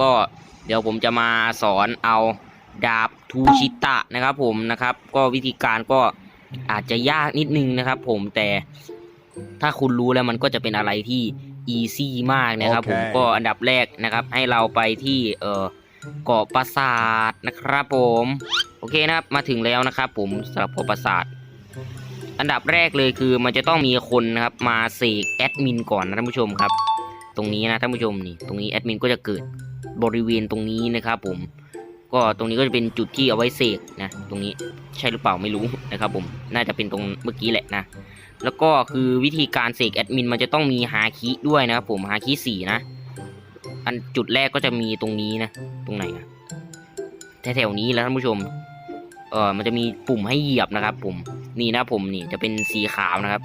ก็เดี๋ยวผมจะมาสอนเอาดาบทูชิตะนะครับ ผมนะครับ ก็วิธีการก็อาจจะยากนิดนึงนะครับ ผมแต่ถ้าคุณรู้แล้วมันก็จะเป็นอะไรที่อีซี่มากนะครับ ผมโอเคก็อันดับแรกนะครับ ให้เราไปที่เอ่อเกาะปราสาทนะครับ ผมโอเคนะครับมาถึงแล้วนะครับ ผมสำหรับเกาะปราสาทอันดับแรกเลยคือมันจะต้องมีคนนะครับมาเสกแอดมินก่อนนะท่านผู้ชมครับ ตรงนี้นะท่านผู้ชมนี่ตรงนี้แอดมินก็จะเกิด บริเวณตรงนี้นะครับผม ก็ตรงนี้ก็จะเป็นจุดที่เอาไว้เสกนะตรงนี้ใช่หรือเปล่าไม่รู้นะครับผมน่าจะเป็นตรงเมื่อกี้แหละนะแล้วก็คือวิธีการเสกแอดมินมันจะต้องมีฮาคิด้วยนะครับผมฮาคิสี่นะ อันจุดแรกก็จะมีตรงนี้นะ ตรงไหนอะแถวๆนี้แล้วท่านผู้ชมเออมันจะมีปุ่มให้เหยียบนะครับ ผมนี่นะผมนี่จะเป็นสีขาวนะครับ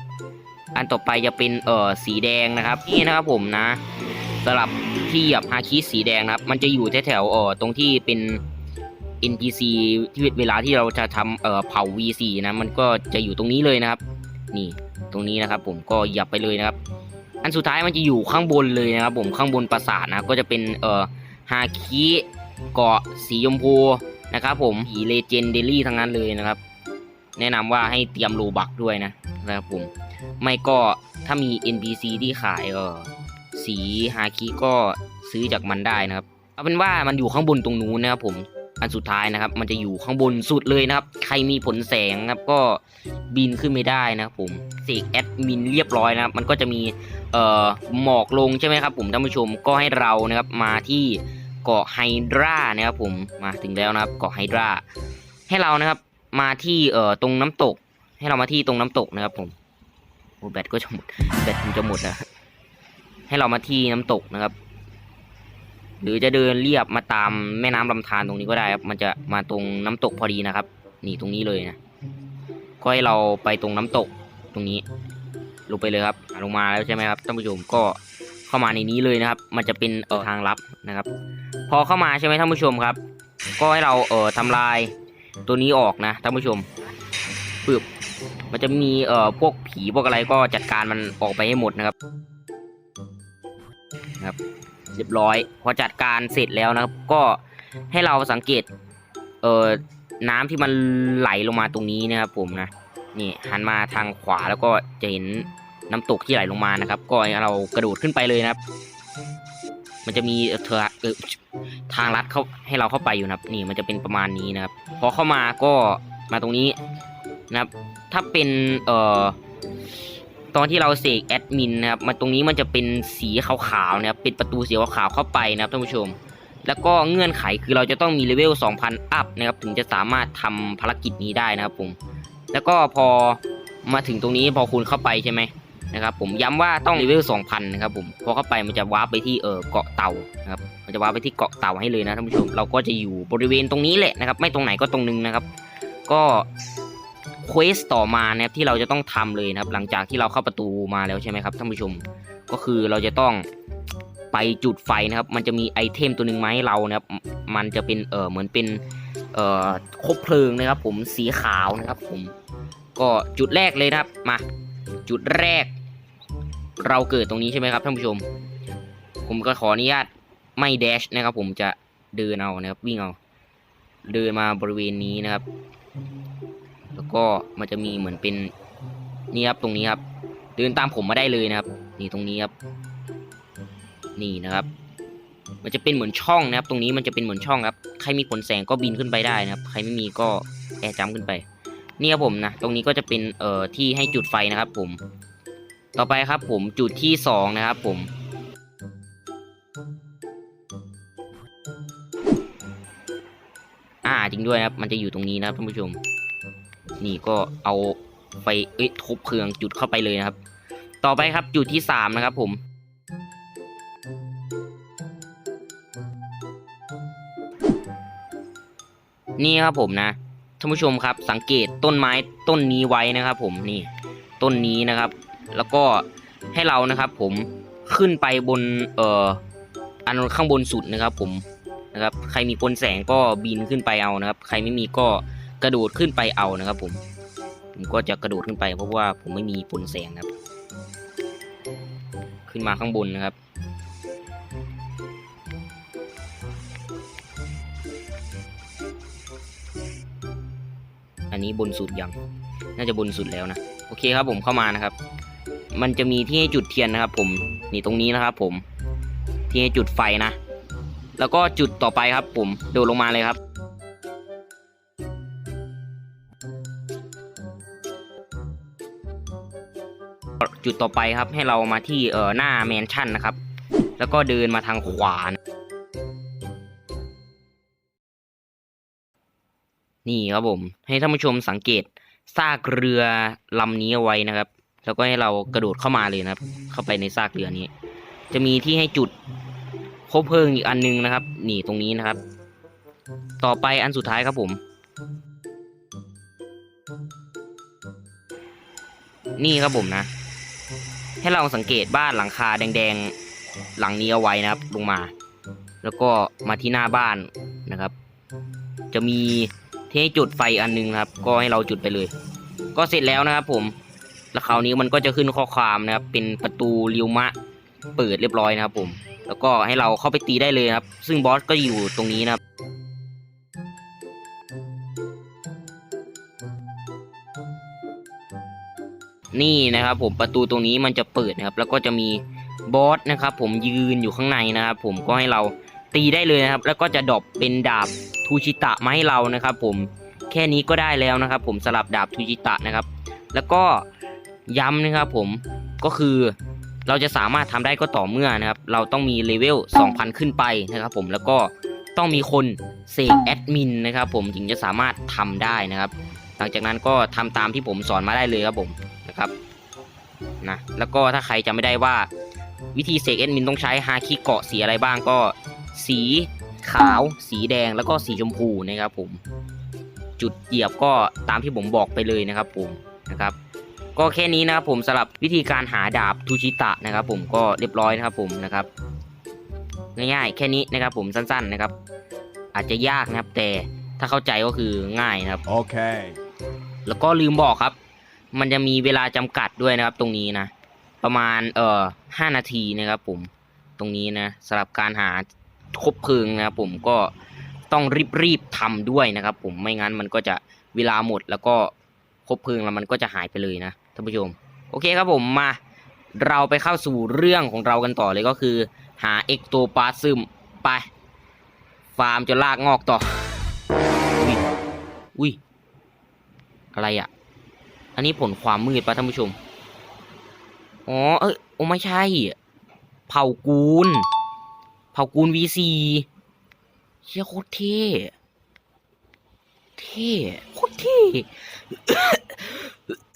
อันต่อไปจะเป็นเออสีแดงนะครับ นี่นะครับผมนะ สำหรับที่เหยียบฮาคิสีแดงนะครับ มันจะอยู่แถวๆเออตรงที่เป็น NPC ที่เวลาที่เราจะทำเอ่อเผา V4 นะมันก็จะอยู่ตรงนี้เลยนะครับ นี่ตรงนี้นะครับ ผมก็เหยียบไปเลยนะครับ อันสุดท้ายมันจะอยู่ข้างบนเลยนะครับ ผมข้างบนปราสาทนะก็จะเป็นเอ่อฮาคิเกาะสีชมพูนะครับผมผีเลเจนเดลี่ทั้งนั้นเลยนะครับ แนะนำว่าให้เตรียมโลบักด้วยนะนะครับผมไม่ก็ถ้ามี NPC ที่ขายเออ สีฮาคิก็ซื้อจากมันได้นะครับ เอาเป็นว่ามันอยู่ข้างบนตรงนู้นนะครับผมอันสุดท้ายนะครับ มันจะอยู่ข้างบนสุดเลยนะครับ ใครมีผลแสงนะครับก็บินขึ้นไม่ได้นะครับผมเสกแอดมินเรียบร้อยนะครับ มันก็จะมีเอ่อหมอกลงใช่ไหมครับผมท่านผู้ชมก็ให้เรานะครับมาที่เกาะไฮดรานะครับผมมาถึงแล้วนะครับเกาะไฮดราให้เรานะครับมาที่เอ่อตรงน้ำตก ให้เรามาที่ตรงน้ำตกนะครับผมโอ้แบตก็จะหมดแบตมันจะหมดนะ ให้เรามาที่น้ำตกนะครับ หรือจะเดินเรียบมาตามแม่น้ำลำธารตรงนี้ก็ได้ครับ มันจะมาตรงน้ำตกพอดีนะครับ นี่ตรงนี้เลยนะ ก็ให้เราไปตรงน้ำตกตรงนี้ ลงไปเลยครับอะลงมาแล้วใช่ไหมครับท่านผู้ชมก็เข้ามาในนี้เลยนะครับ มันจะเป็นเอ่อทางลับนะครับ พอเข้ามาใช่ไหมท่านผู้ชมครับ ก็ให้เราเอ่อทำลายตัวนี้ออกนะท่านผู้ชมปึ๊บมันจะมีเอ่อพวกผีพวกอะไรก็จัดการมันออกไปให้หมดนะครับ นะครับเรียบร้อย พอจัดการเสร็จแล้วนะครับ ก็ให้เราสังเกต เอ่อน้ำที่มันไหลลงมาตรงนี้นะครับ ผมนะนี่หันมาทางขวาแล้วก็จะเห็นน้ำตกที่ไหลลงมานะครับ ก็ให้เรากระโดดขึ้นไปเลยนะครับ มันจะมีเอ่อเธอเออทางลัดเข้าให้เราเข้าไปอยู่นะครับ นี่มันจะเป็นประมาณนี้นะครับ พอเข้ามาก็มาตรงนี้นะครับ ถ้าเป็นเอ่อ ตอนที่เราเสกแอดมินนะครับมันตรงนี้มันจะเป็นสีขาวๆนะครับเป็นประตูสีขาวๆเข้าไปนะครับท่านผู้ชม แล้วก็เงื่อนไขคือเราจะต้องมีเลเวล 2,000 อัพนะครับถึงจะสามารถทำภารกิจนี้ได้นะครับผมแล้วก็พอมาถึงตรงนี้พอคุณเข้าไปใช่ไหมนะครับผมย้ำว่าต้องเลเวล 2,000 นะครับผมพอเข้าไปมันจะวาร์ปไปที่เออเกาะเต่านะครับมันจะวาร์ปไปที่เกาะเต่าให้เลยนะท่านผู้ชม เราก็จะอยู่บริเวณตรงนี้แหละนะครับไม่ตรงไหนก็ตรงนึงนะครับ ก็ เควสต่อมานะครับที่เราจะต้องทำเลยนะครับ หลังจากที่เราเข้าประตูมาแล้วใช่ไหมครับท่านผู้ชมก็คือเราจะต้องไปจุดไฟนะครับ มันจะมีไอเทมตัวหนึ่งมาให้เรานะครับ มันจะเป็นเออเหมือนเป็นเออคบเพลิงนะครับ ผมสีขาวนะครับ ผม ก็จุดแรกเลยนะครับมาจุดแรก เราเกิดตรงนี้ใช่ไหมครับท่านผู้ชม ผมก็ขออนุญาตไม่แดชนะครับ ผมจะเดินเอานะครับวิ่งเอาเดินมาบริเวณนี้นะครับ แล้วก็มันจะมีเหมือนเป็นนี่ครับตรงนี้ครับ เดินตามผมมาได้เลยนะครับ นี่ตรงนี้ครับ นี่นะครับ มันจะเป็นเหมือนช่องนะครับ ตรงนี้มันจะเป็นเหมือนช่องครับ ใครมีผลแสงก็บินขึ้นไปได้นะครับ ใครไม่มีก็แอร์จัมขึ้นไป นี่ครับผมนะ ตรงนี้ก็จะเป็นเอ่อที่ให้จุดไฟนะครับ ผม ต่อไปครับ ผมจุดที่สองนะครับ ผมอ่าจริงด้วยครับ มันจะอยู่ตรงนี้นะครับท่านผู้ชม นี่ก็เอาไฟเอ้ยทุบเครื่องจุดเข้าไปเลยนะครับ ต่อไปครับจุดที่สามนะครับผม นี่ครับผมนะท่านผู้ชมครับสังเกตต้นไม้ต้นนี้ไว้นะครับ ผมนี่ต้นนี้นะครับ แล้วก็ให้เรานะครับ ผมขึ้นไปบนเอ่ออันข้างบนสุดนะครับ ผมนะครับ ใครมีพลแสงก็บินขึ้นไปเอานะครับ ใครไม่มีก็ กระโดดขึ้นไปเอานะครับ ผม ผมก็จะกระโดดขึ้นไป เพราะว่าผมไม่มีปุ่นแสงครับ ขึ้นมาข้างบนนะครับ อันนี้บนสุดยัง น่าจะบนสุดแล้วนะ โอเคครับผมเข้ามานะครับ มันจะมีที่ให้จุดเทียนนะครับ ผม นี่ตรงนี้นะครับ ผม ที่ให้จุดไฟนะ แล้วก็จุดต่อไปครับ ผม โดดลงมาเลยครับ จุดต่อไปครับ ให้เรามาที่เอ่อหน้าแมนชั่นนะครับ แล้วก็เดินมาทางขวานนี่ครับผม ให้ท่านผู้ชมสังเกตซากเรือลำนี้เอาไว้นะครับ แล้วก็ให้เรากระโดดเข้ามาเลยนะครับ เข้าไปในซากเรือนี้ จะมีที่ให้จุดคบเพลิงอีกอันนึงนะครับ นี่ตรงนี้นะครับ ต่อไปอันสุดท้ายครับผม นี่ครับผมนะ ให้เราสังเกตบ้านหลังคาแดงๆหลังนี้เอาไว้นะครับ ลงมา แล้วก็มาที่หน้าบ้านนะครับ จะมีที่ให้จุดไฟอันนึงครับ ก็ให้เราจุดไปเลย ก็เสร็จแล้วนะครับ ผมแล้วคราวนี้มันก็จะขึ้นข้อความนะครับ เป็นประตูริวมะเปิดเรียบร้อยนะครับ ผม แล้วก็ให้เราเข้าไปตีได้เลยครับ ซึ่งบอสก็อยู่ตรงนี้นะครับ นี่นะครับ ผมประตูตรงนี้มันจะเปิดนะครับ แล้วก็จะมีบอสนะครับ ผมยืนอยู่ข้างในนะครับ ผมก็ให้เราตีได้เลยนะครับ แล้วก็จะดรอปเป็นดาบทูชิตะมาให้เรานะครับ ผมแค่นี้ก็ได้แล้วนะครับ ผมสลับดาบทูชิตะนะครับ แล้วก็ย้ำนะครับ ผมก็คือเราจะสามารถทำได้ก็ต่อเมื่อนะครับ เราต้องมีเลเวล 2,000 ขึ้นไปนะครับ ผมแล้วก็ต้องมีคนเสกแอดมินนะครับ ผมถึงจะสามารถทำได้นะครับ หลังจากนั้นก็ทำตามที่ผมสอนมาได้เลยครับผม นะครับนะแล้วก็ถ้าใครจำไม่ได้ว่าวิธีเสกแอดมินต้องใช้ฮาคิเกาะสีอะไรบ้างก็สีขาว สีแดงแล้วก็สีชมพูนะครับผมจุดเหยียบก็ตามที่ผมบอกไปเลยนะครับผมนะครับก็แค่นี้นะครับผมสำหรับวิธีการหาดาบทูชิตะนะครับผมก็เรียบร้อยนะครับผมนะครับง่ายๆ แค่นี้นะครับผมสั้นๆนะครับ อาจจะยากนะครับแต่ถ้าเข้าใจก็คือง่ายนะครับ Okay. แล้วก็ลืมบอกครับ มันจะมีเวลาจำกัดด้วยนะครับ ตรงนี้นะ ประมาณเอ่อห้านาทีนะครับผมตรงนี้นะสำหรับการหาคบเพลิงนะครับผมก็ต้องรีบๆทำด้วยนะครับ ผมไม่งั้นมันก็จะเวลาหมดแล้วก็คบเพลิงแล้วมันก็จะหายไปเลยนะท่านผู้ชม โอเคครับผมมาเราไปเข้าสู่เรื่องของเรากันต่อเลยก็คือ หาเอ็กโตปาซึมไป ฟาร์มจนลากงอกต่อ อุ้ยอะไรอะ อันนี้ผลความมืดปะท่านผู้ชม อ๋อ เอ้ยโอ้ไม่ใช่ เผ่ากูล เผ่ากูล V4 เชี่ยโคตรเท่ เท่ โคตรเท่